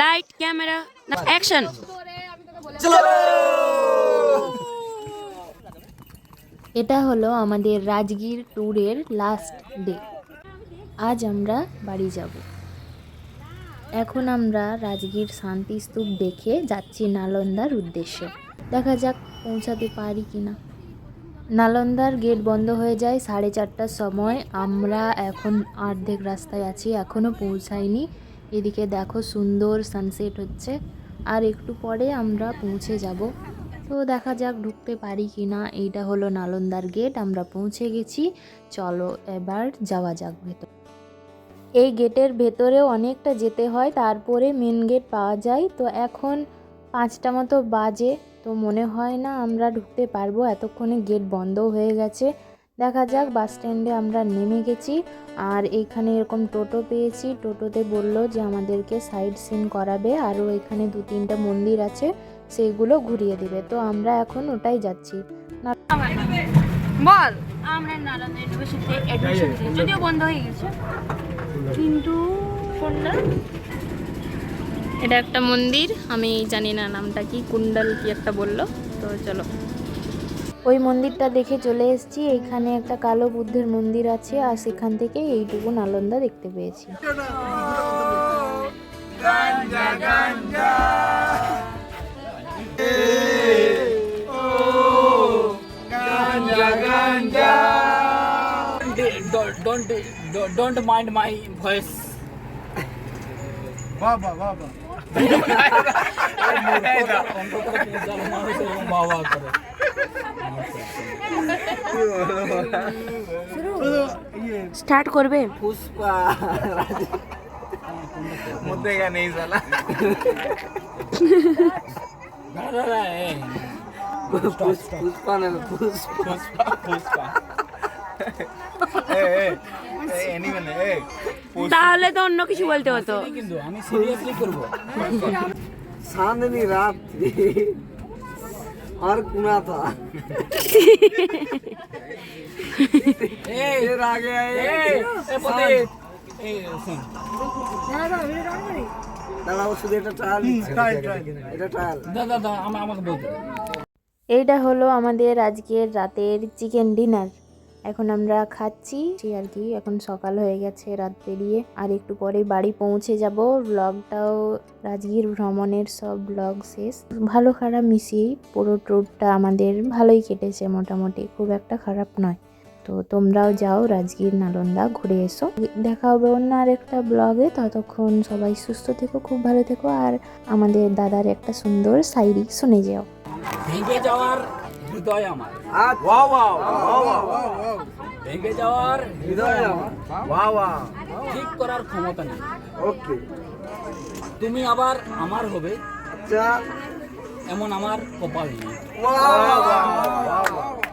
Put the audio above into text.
Light camera action এটা হলো আমাদের রাজগীর ট্যুরের লাস্ট ডে আজ আমরা বাড়ি যাব। এখন আমরা রাজগীর শান্তি স্তূপ দেখে যাচ্ছি নালন্দার উদ্দেশ্যে। দেখা যাক পৌঁছাতে পারি কি না নালন্দার গেট বন্ধ হয়ে যায় সাড়ে চারটার সময়। আমরা এখন অর্ধেক রাস্তায় আছি এখনও পৌঁছাইনি। এদিকে দেখো সুন্দর সানসেট হচ্ছে। আর একটু পরে আমরা পৌঁছে যাব। তো দেখা যাক ঢুকতে পারি কি না এইটা হলো নালন্দার গেট আমরা পৌঁছে গেছি। চলো এবার যাওয়া যাক ভেতর। এই গেটের ভেতরেও অনেকটা যেতে হয়, তারপরে মেন গেট পাওয়া যায়। তো এখন পাঁচটা মতো বাজে, তো মনে হয় না আমরা ঢুকতে পারব। এতক্ষণে গেট বন্ধ হয়ে গেছে। দেখা যাক বাস স্ট্যান্ডে আমরা নেমে গেছি। আর এখানে এরকম টোটো পেয়েছি। টোটোতে বলল যে আমাদেরকে সাইড সিন করাবে। আরও এখানে দু তিনটা মন্দির আছে সেইগুলো ঘুরিয়ে দিবে। তো আমরা এখন ওটাই যাচ্ছি। বল। আমরা নালন্দা ইউনিভার্সিটিতে অ্যাডমিশন যদিও বন্ধ হয়ে গেছে। কিন্তু এটা একটা মন্দির। আমি জানি না নামটা কি। কুণ্ডল কি একটা বলল। তো চলো। ওই মন্দিরটা দেখে চলে এসেছি। এখানে একটা কালো বুদ্ধের মন্দির আছে আর সেখান থেকে এইটুকু নালন্দা দেখতে পেয়েছি। Don't don't don't mind my voice. বাবা বাবা বাবা করে স্টার্ট করবে? পুষ্পা মুদ্দেগা নেই সালা না পুষ্পা পুষ্পা পুষ্পা তাহলে তো অন্য কিছু বলতে হতো। কিন্তু রাত। আর দাদা এইটা হলো আমাদের আজকের রাতের চিকেন ডিনার এখন আমরা খাচ্ছি। আর কি, এখন সকাল হয়ে গেছে রাত পেরিয়ে। আর একটু পরে বাড়ি পৌঁছে যাব। ব্লগটাও রাজগীর ভ্রমণের সব ব্লগ শেষ। ভালো খারাপ মিশিয়েই পুরো ট্যুরটা আমাদের ভালোই কেটেছে মোটামুটি, খুব একটা খারাপ নয়। তো তোমরাও যাও রাজগীর নালন্দা, ঘুরে এসো। দেখা হবে অন্য আরেকটা ব্লগে। ততক্ষণ সবাই সুস্থ থেকো, খুব ভালো থেকো। আর আমাদের দাদার একটা সুন্দর সাইরি, শুনে যাও। হৃদয় আমার। আচ্ছা। ভেঙে যাওয়ার হৃদয় আমার। ওয়াও ঠিক করার ক্ষমতা নেই। ওকে। তুমি আবার আমার হবে। আচ্ছা। এমন আমার কপাল নেই। ওয়াও।